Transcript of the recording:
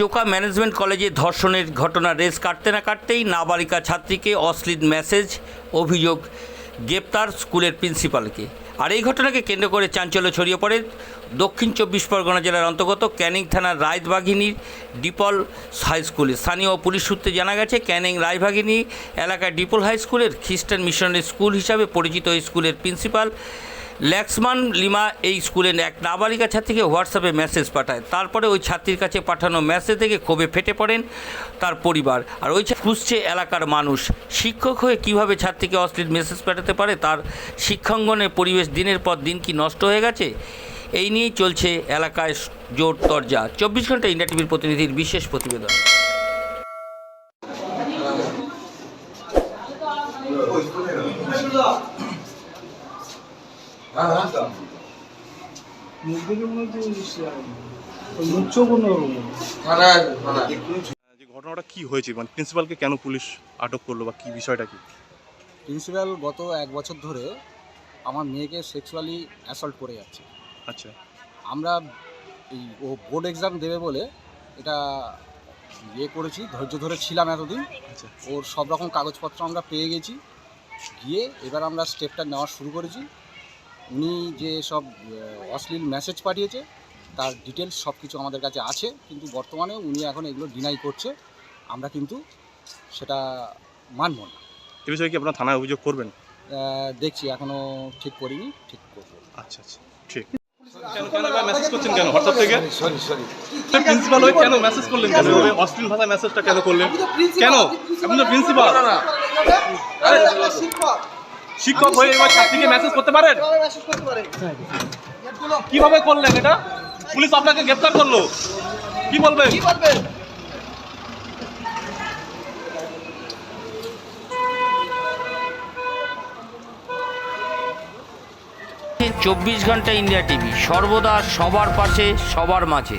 Joka management কলেজে ধর্ষণের ঘটনা, রেস কাটতে না কাটতেই নাবালিকা ছাত্রীকে অশ্লীল মেসেজ, অভিযোগ গ্রেপ্তার স্কুলের প্রিন্সিপালকে। আর এই ঘটনাকে কেন্দ্র করে চাঞ্চল্য ছড়িয়ে পড়ে দক্ষিণ চব্বিশ পরগনা জেলার অন্তর্গত ক্যানিং থানার রায়বাঘিনীর ডিপল হাই স্কুলে। স্থানীয় পুলিশ সূত্রে জানা গেছে, ক্যানিং রায়বাঘিনী এলাকার ডিপল হাই স্কুলের খ্রিস্টান মিশনারি স্কুল হিসাবে পরিচিত স্কুলের প্রিন্সিপাল ল্যাক্সমান লিমা এই স্কুলের এক নাবালিকা ছাত্রীকে হোয়াটসঅ্যাপে মেসেজ পাঠায়। তারপরে ওই ছাত্রীর কাছে পাঠানো মেসেজ থেকে ক্ষোভে ফেটে পড়েন তার পরিবার। আর ওই খুঁজছে এলাকার মানুষ। শিক্ষক হয়ে কীভাবে ছাত্রীকে অশ্লীল মেসেজ পাঠাতে পারে? তার শিক্ষাঙ্গনের পরিবেশ দিনের পর দিন কি নষ্ট হয়ে গেছে? এই নিয়েই চলছে এলাকায় জোর তরজা। চব্বিশ ঘণ্টা ইন্ডিয়া টিভির প্রতিনিধির বিশেষ প্রতিবেদন। মুখ দেখে যে ঘটনাটা কি হয়েছে? মানে প্রিন্সিপালকে কেন পুলিশ আটক করল বা কি বিষয়টা কি? প্রিন্সিপাল গত এক বছর ধরে আমার মেয়েকে সেক্সুয়ালি অ্যাসল্ট করে যাচ্ছে। আচ্ছা। আমরা এই ও বোর্ড এক্সাম দেবে বলে এটা ইয়ে করেছি ধৈর্য ধরে ছিলাম এতদিন। আচ্ছা। ওর সব রকম কাগজপত্র আমরা পেয়ে গেছি। গিয়ে এবার আমরা স্টেপটা নেওয়া শুরু করেছি। উনি যে সব অশ্লীল মেসেজ পাঠিয়েছে তার ডিটেলস সব কিছু আমাদের কাছে আছে কিন্তু বর্তমানে উনি এখন এগুলো ডিনাই করছে। আমরা কিন্তু সেটা মানব না। এ বিষয়ে কি আপনার থানায় অভিযোগ করবেন? দেখছি এখনও ঠিক করিনি ঠিক করব। আচ্ছা আচ্ছা ঠিক। কেন কেন মেসেজ করছেন কেন হোয়াটসঅ্যাপ থেকে? সরি সরি প্রিন্সিপাল হয়ে কেন মেসেজ করলেন কেন? অশ্লীল ভাষায় মেসেজটা কেন করলেন? কেন? আপনি তো প্রিন্সিপাল শিক্ষক। হয়ে এবার ছাত্রীকে মেসেজ করতে পারেন? কীভাবে করলেন এটা? পুলিশ আপনাকে গ্রেফতার করল। কি বলবেন? চব্বিশ ঘণ্টা ইন্ডিয়া টিভি সর্বদা সবার পাশে সবার মাঝে।